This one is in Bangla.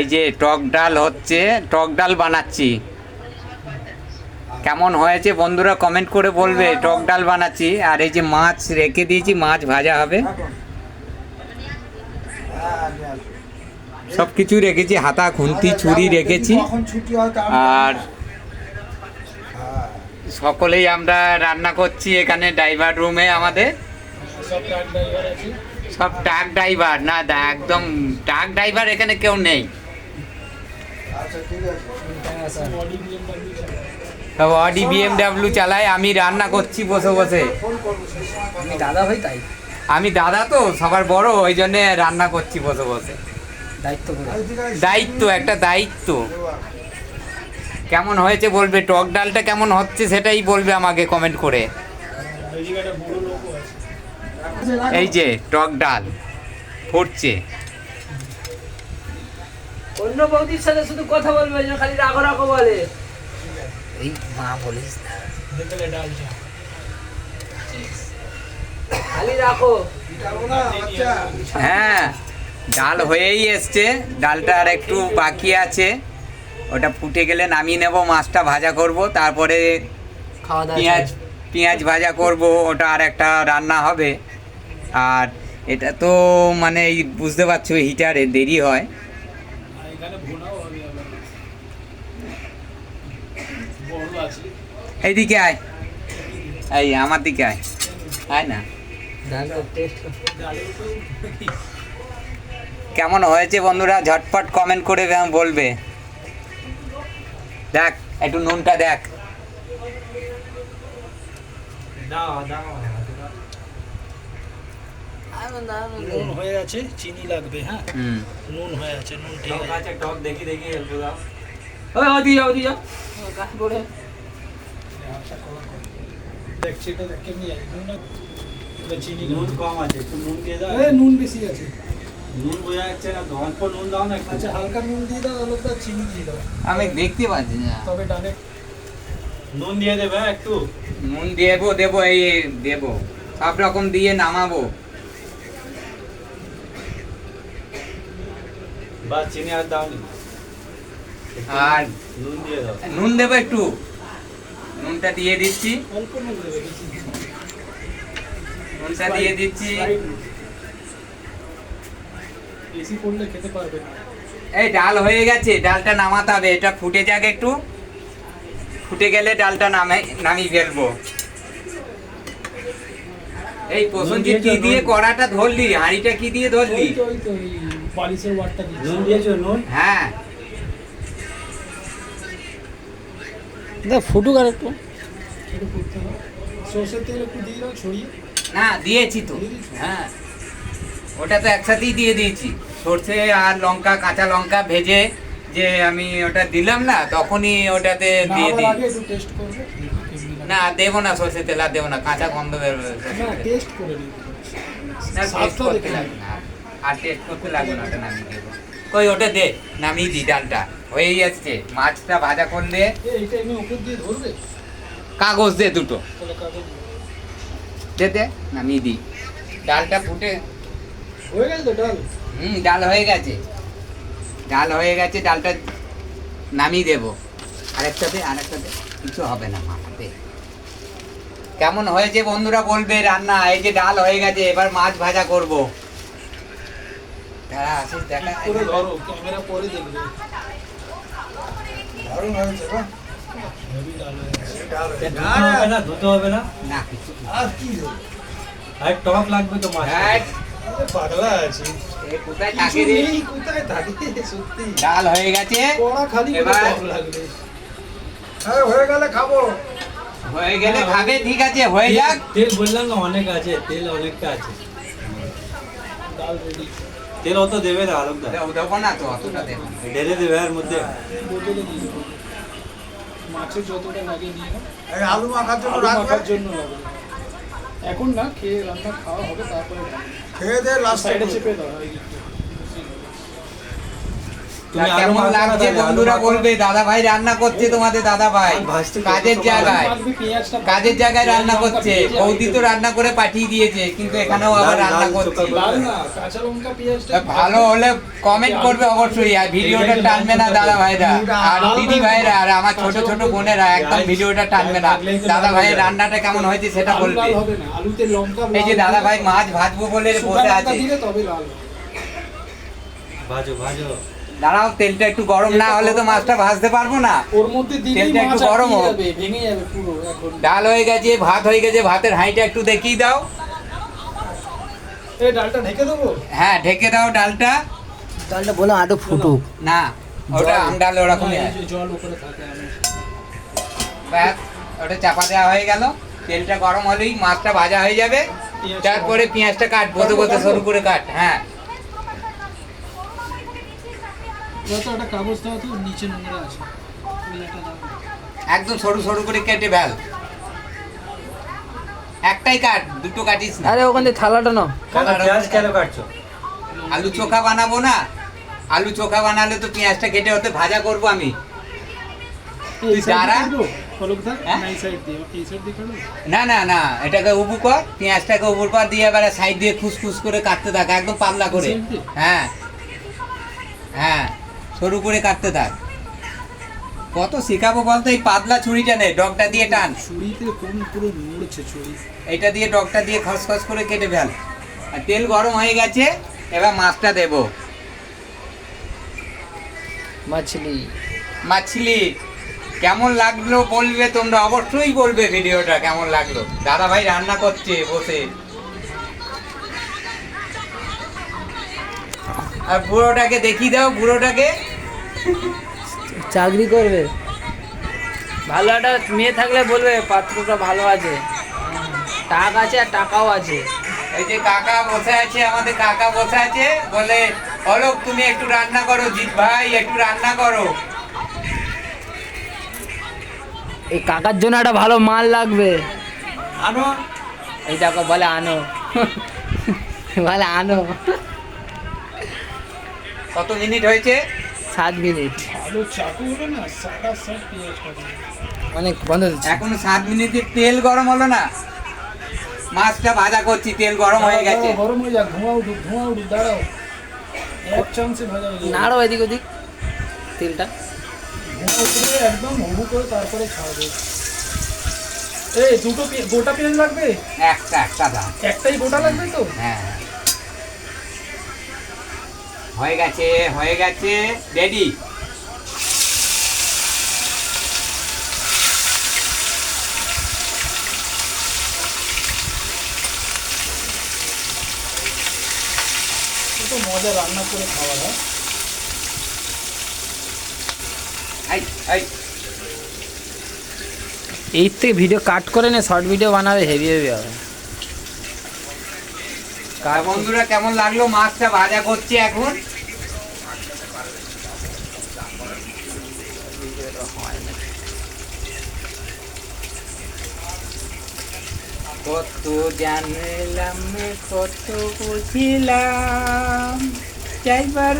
এই যে টক ডাল হচ্ছে, টক ডাল বানাচ্ছি। কেমন হয়েছে বন্ধুরা কমেন্ট করে বলবে, টক ডাল বানাচ্ছি। আর এই যে মাছ রেখে দিয়েছি, মাছ ভাজা হবে। সব কিছু রেখেছি, হাতা, খুন্তি ছুরি রেখেছি। আর। সকলেই আমরা রান্না করছি এখানে ড্রাইভার রুমে আমাদের। সব ট্রাক ড্রাইভার না, একদম ট্রাক ড্রাইভার এখানে কেউ নেই। অডি বিএমডাব্লিউ চালায় আমি রান্না করছি বসে বসে। ফোন করব সেই সময় কথা আমি দাদা ভাই তাই? আমি দাদা তো সবার বড় ওই জন্য রান্না করছি বসে বসে। দায়িত্ব একটা দায়িত্ব। কেমন হয়েছে বলবে? টক ডালটা কেমন হচ্ছে সেটাই বলবে আমাকে কমেন্ট করে। এই যে টক ডাল ফুটছে। অন্য বৌদির সাথে শুধু কথা বলবে খালি বলে। এই মা বলিস না। খালি রাখো পিটাবো না, বাচ্চা। হ্যাঁ ডাল হয়েই এসছে। ডালটা আর একটু বাকি আছে। ওটা ফুটে গেলে নামিয়ে নেব মাছটা ভাজা করব তারপরে পেঁয়াজ পেঁয়াজ ভাজা করব ওটা আর একটা রান্না হবে। আর এটা তো মানে এই বুঝতে পারছ হিটারে দেরি হয়। এইদিকে আয়। এই আমার দিকে আয়। আয় না। কেমন হয়েছে বন্ধুরা? ঝটপট কমেন্ট করে বলবে। দেখ একটু নুনটা দেখ। নুন হয়ে আছে চিনি লাগবে হ্যাঁ? নুন হয়ে আছে নুন ঠিক আছে ওই ওদি যাও ওদি যাও কাজ পড়ে। দেখছি এটা দেখ কেমনি নুন চিনি নুন কম আছে একটু নুন দিয়ে দাও। এ নুন বেশি আছে। নুন বোঝা যাচ্ছে না অল্প নুন দাও না আচ্ছা হালকা নুন দিয়ে দাও চিনি দিয়ে দাও। আমি দেখতে পাচ্ছি না। তবে নুন দিয়ে দেবে হ্যাঁ, একটু? নুন দেবো দেবো এই দেবো। সব রকম দিয়ে নামাবো। বা চিনি আর দাও নি। আর নুন দিয়ে দাও। নুন দেবো একটু। নুনটা দিয়ে দিচ্ছি। অল্প নুন দেবে। নুনটা দিয়ে দিচ্ছি। বেশি করলে খেতে পারবে না। এই ডাল হয়ে গেছে ডালটা নামাতে হবে। এটা ফুটে যাক একটু। ফুটে গেলে ডালটা নামে নামিয়ে ফেলব। এই প্রসঞ্জিৎ কি দিয়ে কড়াটা ধরলি? হাঁড়িটা কি দিয়ে ধরলি? ওয়াটটা দিচ্ছি। নুন দিয়েছ নুন? হ্যাঁ। না ফুটুক আর একটু। সর্ষের তেল একটু দিয়ে দাও ছড়িয়ে। না দিয়েছি তো। হ্যাঁ। ওটা তো একসাথেই দিয়ে দিয়েছি। সর্ষে আর লঙ্কা কাঁচা লঙ্কা ভেজে যে আমি ওটা দিলাম না তখনই ওটাতে দিয়ে দিই। না দেবো না সর্ষে তেল আর দেবো না। কাঁচা গন্ধ বেরোবে না টেস্ট করে না আর টেস্ট করতে লাগবে না ওটা নামিয়ে দেবো। কই, ওটা দে, নামিয়ে দি ডালটা। হয়েই যাচ্ছে মাছটা ভাজা করলে কাগজ দে দুটো। দে দে, নামিয়ে দি ডালটা ফুটে। হয়ে গেল তো ডাল হুম, ডাল হয়ে গেছে। ডাল হয়ে গেছে, ডালটা নামিয়ে দেবো। আরেকটা দে আরেকটা দে। কিছু হবে না মা, দে। কেমন হয়েছে বন্ধুরা বলবে রান্না? এই যে ডাল হয়ে গেছে, এবার মাছ ভাজা করব। দাঁড়া আসিস দেখা করে ধরো? ক্যামেরা পরে দেখবে। দারুণ হয়েছে বাহ। ডাল হয়ে গেছে ধুতে হবে না? না না। আর কি আর টক লাগবে তো মাছ। পাগলা আছি। কোথায় থাকে রে? কোথায় থাকি? সত্যি। ডাল হয়ে গেছে। কড়া খালি এবার- লাগবে। হ্যাঁ হয়ে গেলে খাব। হয়ে গেলে খাবে ঠিক আছে হয়ে যাক। তেল বললাম না অনেক আছে তেল অনেকটা আছে। ডাল রেডি তেল অত দেবে না আলোক দেবো- না তো অতটা দেবো ঢেলে দেবে এর মধ্যে দিয়ে মাছের যতটা লাগে নিয়ে আলু মাখার জন্য মাখার জন্য এখন না খেয়ে রান্না খাওয়া হবে তারপরে খেয়ে দে লাস্ট সাইডে চেপে দাও কেমন লাগছে বন্ধুরা বলবে? দাদা ভাই রান্না করছে তোমাদের দাদা ভাই। কাজের জায়গায়। কাজের জায়গায় রান্না করছে। বৌদি তো রান্না করে পাঠিয়ে দিয়েছে কিন্তু এখানেও আবার রান্না করছে। ভালো হলে কমেন্ট করবে অবশ্যই আর ভিডিওটা টানবে না দাদা ভাইরা। আর দিদি ভাইরা আর আমার ছোট ছোট বোনেরা একদম ভিডিওটা টানবে না। দাদা ভাইয়ের রান্নাটা কেমন হয়েছে সেটা বলবে লাল হবে না আলুতে লঙ্কা এই যে দাদা ভাই মাছ ভাজবো বলে বসে আছে। ভাজো ভাজো। দাঁড়াও তেলটা একটু গরম না হলে তো মাছটা ভাজতে পারব না। ওর মধ্যে তেলটা একটু গরম হোক। ভেঙে যাবে পুরো এখন। ডাল হয়ে গেছে ভাত হয়ে গেছে ভাতের হাঁড়িটা একটু দেখিয়ে দাও। এই ডালটা ঢেকে দেবো? হ্যাঁ ঢেকে দাও ডালটা। ডালটা বললাম আদৌ ফুটুক। না ওটা আম ডাল ওরকমই জল উপরে থাকে ব্যাস ওটা চাপা দেওয়া হয়ে গেল। তেলটা গরম হলেই মাছটা ভাজা হয়ে যাবে। তারপরে পেঁয়াজটা কাট বতে বতে সরু করে কাট হ্যাঁ। যত একটা কাগজ দাও তো নিচে নোংরা আছে। ওই একটা দাও। একদম সরু সরু করে কেটে ফেল। একটাই কাট দুটো কাটিস না। আরে ওখান থালাটা নাও। পেঁয়াজ কেন কাটছো? আলু চোখা বানাবো না? আলু চোখা বানালে তো পেঁয়াজটা কেটে হতে ভাজা করব আমি? হ্যাঁ? না? না না না এটাকে উবু কর পেঁয়াজটাকে উবুর কর দিয়ে এবারে সাইড দিয়ে খুসখুস করে কাটতে থাক একদম পাতলা করে। হ্যাঁ। হ্যাঁ। সরু করে কাটতে থাক কত শেখাবো বলতো? এই পাতলা ছুরিটা নে ডগটা দিয়ে টান। ছুরিতে কোন পুরো নড়ছে ছুরি? এটা দিয়ে ডগটা দিয়ে খসখস করে কেটে ফেল। আর তেল গরম হয়ে গেছে এবার মাছটা দেবো। মাছলি। মাছলি কেমন লাগল বলবে তোমরা? অবশ্যই বলবে ভিডিওটা কেমন লাগল। দাদা ভাই রান্না করছে বসে। আর বুড়োটাকে দেখিয়ে দাও বুড়োটাকে। চাকরি করবে? ভালো একটা মেয়ে থাকলে বলবে পাত্রটা ভালো আছে। টাক আছে আর টাকাও আছে। এই যে কাকা বসে আছে আমাদের কাকা বসে আছে বলে অলোক তুমি একটু রান্না করো জিৎ ভাই একটু রান্না করো। এই কাকার জন্য একটা ভালো মাল লাগবে। আনো। এই দেখো বলে আনো। বলে আনো। কত মিনিট হয়েছে? সাত মিনিট। অনেক বন্ধ হচ্ছে। এখনও সাত মিনিটে তেল গরম হলো না। মাছটা ভাজা করছি তেল গরম হয়ে গেছে। গরম হয়ে যাক ধোঁয়া উঠুক ধোঁয়া উঠুক দাঁড়াও। এক চান্সে ভাজা হয়ে যাবে। নাড়ো এদিক ওদিক তেলটা। ধোঁয়া উঠলে একদম হবু করে তারপরে খাওয়াবে এই দুটো পে- গোটা পেঁয়াজ লাগবে? একটা একটা দাম। একটাই গোটা লাগবে তো? হ্যাঁ। হ্যাঁ। হয়ে গেছে হয়ে গেছে। রেডি মজা রান্না করে খাওয়া হয়? এই এই। থেকে ভিডিও কাট করে নে শর্ট ভিডিও বানাবে হেভি হেভি হবে। বন্ধুরা কেমন লাগল? মাছটা ভাজা করছি এখন। কত জানলাম কত বুঝিলাম যাইবার